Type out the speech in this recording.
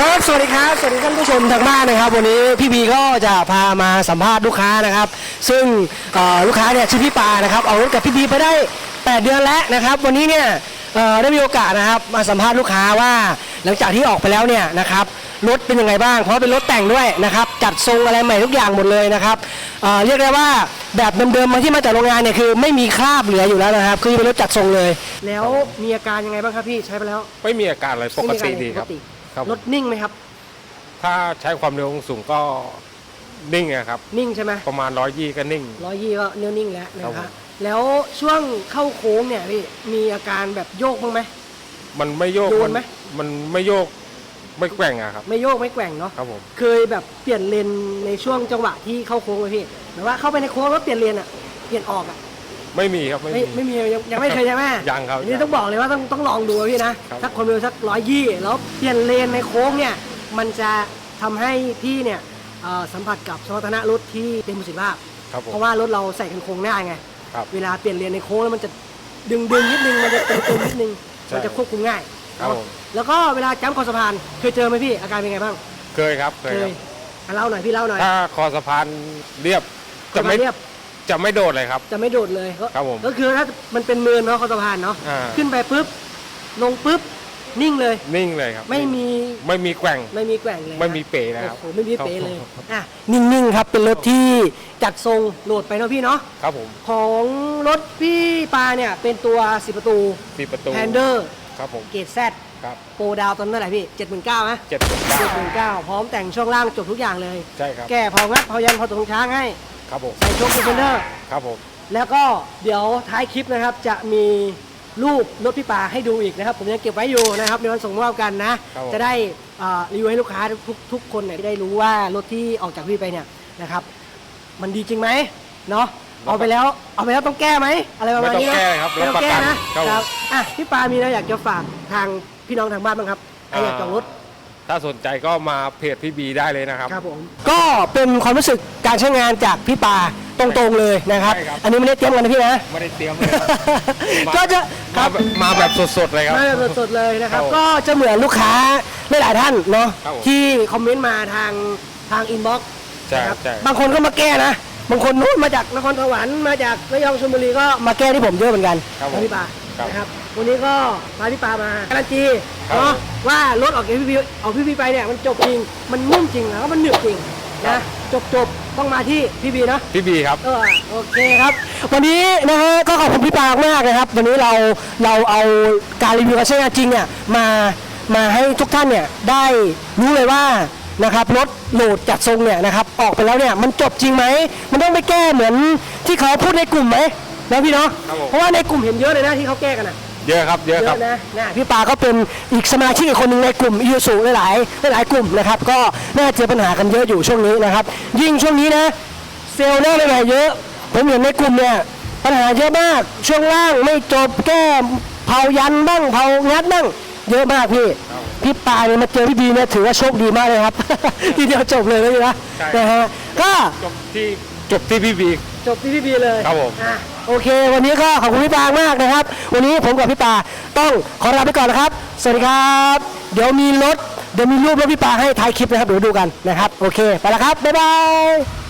ครับ สวัสดีครับ สวัสดีท่านผู้ชมทางบ้านนะครับ วันนี้พี่บีก็จะพามาสัมภาษณ์ลูกค้านะครับ ซึ่งเอ่อลูกค้าเนี่ยชื่อพี่ปานะครับ เอารถกับพี่บีไปได้ 8 เดือนแล้วนะครับ วันนี้เนี่ยเอ่อได้มีโอกาสนะครับมาสัมภาษณ์ลูกค้าว่าหลังจากที่ออกไปแล้วเนี่ยนะครับรถเป็นยังไงบ้าง เพราะเป็นรถแต่งด้วยนะครับ จัดทรงอะไรใหม่ทุกอย่างหมดเลยนะครับเอ่อเรียกได้ว่าแบบเดิมๆมาที่มาจากโรงงานเนี่ยคือไม่มีคราบเหลืออยู่แล้วนะครับ คือเป็นรถจัดทรงเลย แล้วมีอาการยังไงบ้างครับพี่ใช้ไปแล้ว ไม่มีอาการอะไรปกติดีครับ ครับ รถนิ่งไหมครับ ถ้าใช้ความเร็วสูงก็นิ่งอะครับ นิ่งใช่ไหมประมาณร้อยยี่ก็นิ่ง ร้อยยี่ก็เนื้อนิ่งแล้วนะครัคบผรับมแล้วช่วงเข้าโค้งเนี่ยพี่มีอาการแบบโยกบ้างไหม มันไม่โยกโยมันไหม มันไม่โยกไม่แกว่งอะครับ ไม่โยกไม่แกว่งเนาะครับผม เคยแบบเปลี่ยนเลนในช่วงจังหวะที่เข้าโค้งไหมพี่หรือว่าเข้าไปในโค้งแล้วเปลี่ยนเลนอะเปลี่ยนออกอะ ไม่มีครับไม่ไม่มี ไม่มียังยังไม่เคยใช่ไหมยังครับอันนี้ต้องบอกเลยว่าต้องต้องลองดูอะพี่นะครับสักความเร็วสักร้อยยี่แล้วเปลี่ยนเลนในโค้งเนี่ยมันจะทำให้พี่เนี่ยเอ่อสัมผัสกับสมรรถนะรถที่เป็นประสิทธิภาพ ครับผเพมราะว่ารถเราใส่กันโค้งหน้าไง ครับ เวลาเปลี่ยนเลนในโค้งแล้วมันจะดึงดึงนิดนึงมันจะตึงตึงนิดนึงใช่มันจะควบคุมง่ายครับเนาะผม แล้วก็เวลาจ้ำคอสะพานเคยเจอไหมพี่อาการเป็นไงบ้างเคยครับเคยครับอะเล่าหน่อยพี่เล่าหน่อย ถ้าคอสะพานเรียบคอจะสะพาไม่นเรียบ จะไม่โดดเลยครับ จะไม่โดดเลยก็ครับผมก็คือถ้ามันเป็นเนินเนาะคอสะพานเนาะอ่า ขึ้นไปปุ๊บลงปุ๊บนิ่งเลย นิ่งเลยครับไม่มีไม่มีแกว่ง ไม่มีแกว่งเลยนะไม่มีเป๋นะครับโอ้โหไม่มีเป๋เลยครับ อะนิ่งๆครับเป็นรถที่จัดทรงโหลดไปเนาะพี่เนาะครับผมของรถพี่ปาเนี่ยเป็นตัวสิประตูปีประตูแฮนเดอร์ครับผมเกรดแซดครับโปรดาวตอนเท่าไหร่พี่เจ็ดหมื่นเก้าไหมเจ็ดสิบเก้าเจ็ดหมื่นเก้าพร้อมแต่งช่วงล่างจบทุกอย่างเลย ใช่ครับ แก้พองัดพอยันพอตรงช้างให้ ครับผมใส่โชคดีเฟนเดอร์ ครับผมแล้วก็เดี๋ยวท้ายคลิปนะครับจะมีรูปรถพี่ปาให้ดูอีกนะครับ ผมยังเก็บไว้อยู่นะครับในวันส่งมอบกันนะครับผมจะได้อ่ารีวิวให้ลูกค้าทุกทุกคนเนี่ยได้รู้ว่ารถที่ออกจากพี่ไปเนี่ยนะครับ มันดีจริงไหมเนาะเอาไปแล้วเอาไปแล้วต้องแก้ไหมอะไรประมาณนี้นะไม่ต้องแก้ครับไม่ต้องแก้รับประกันนะครับครับอะพี่ปามีอะไรอยากจะฝากทางพี่น้องทางบ้านบ้างครับใครอยากจองรถ ถ้าสนใจก็มาเพจพี่บีได้เลยนะครับ ครับผมก็เป็นความรู้สึกการใช้งานจากพี่ปาตรงๆเลยนะครับ ใช่ครับ อันนี้ไม่ได้เตรียมกันนะพี่นะ ไม่ได้เตรียมเลยครับก็จะคมารับ แบบมาแบบสดๆเลยครับ มาแบบสดๆเลยนะครับ ครับก็จะเหมือนลูกค้าหลายๆท่านเนาะครับผมที่คอมเมนต์มาทางทางอินบ็อกซ์ใช่นะครับใช่ บางคนก็มาแก้นะ บางคนนู้นมาจากนครสวรรค์มาจากระยองชลบุรีก็มาแก้ที่ผมเยอะเหมือนกันครับผมนะพี่ปาครับ นะครับ วันนี้ก็พาพี่ปามาการันตีครับ เนาะว่ารถออกจากพี่พีออกพี่พีไปเนี่ยมันจบจริงมันนุ่มจริงแล้วก็มันหนึบจริงครันะบจบจบๆต้องมาที่พี่บีเนาะพี่บีครับเออโอเคครับ วันนี้นะฮะก็ขอบคุณพี่ปามากนะครับ วันนี้เราเราเอาการรีวิวการใช้งานจริงเนี่ยมามาให้ทุกท่านเนี่ยได้รู้เลยว่านะครับรถโหลดจัดทรงเนี่ยนะครับออกไปแล้วเนี่ยมันจบจริงไหมมันต้องไปแก้เหมือนที่เขาพูดในกลุ่มไหมนะพี่เนาะครับผมเพราะว่าในกลุ่มเห็นเยอะเลยนะที่เขาแก้กันอะ เยอะครับเยอะเยครับ อะนะนะพี่ปาก็เป็นอีกสมาชิกอีกคนหนึ่งในกลุ่มอิวสูหลายๆหลายๆกลุ่มนะครับ ก็น่าเจอปัญหากันเยอะอยู่ช่วงนี้นะครับ ยิ่งช่วงนี้นะ เซลล์หน้าใหม่ๆเยอะ ผมเห็นในกลุ่มเนี่ยปัญหาเยอะมากช่วงล่างไม่จบแก้เผายันบ้างเผางัดบ้างเยอะมากพี่ครับพี่ปาเนี่ยมาเจอพี่บีเนี่ยถือว่าโชคดีมากเลยครับ ทีเดียวจบเลยนะพี่นะใช่ นะฮะก็ จบที่จบที่พี่บี จบที่พี่บีเลยครับผมอะโอเค วันนี้ก็ขอบคุณพี่ปามากนะครับ วันนี้ผมกับพี่ปาต้องขอลาไปก่อนนะครับ สวัสดีครับ เดี๋ยวมีรถเดี๋ยวมีรูปรถพี่ปาให้ท้ายคลิปนะครับเดี๋ยวดูกันนะครับ โอเค ไปแล้วครับ บ๊ายบาย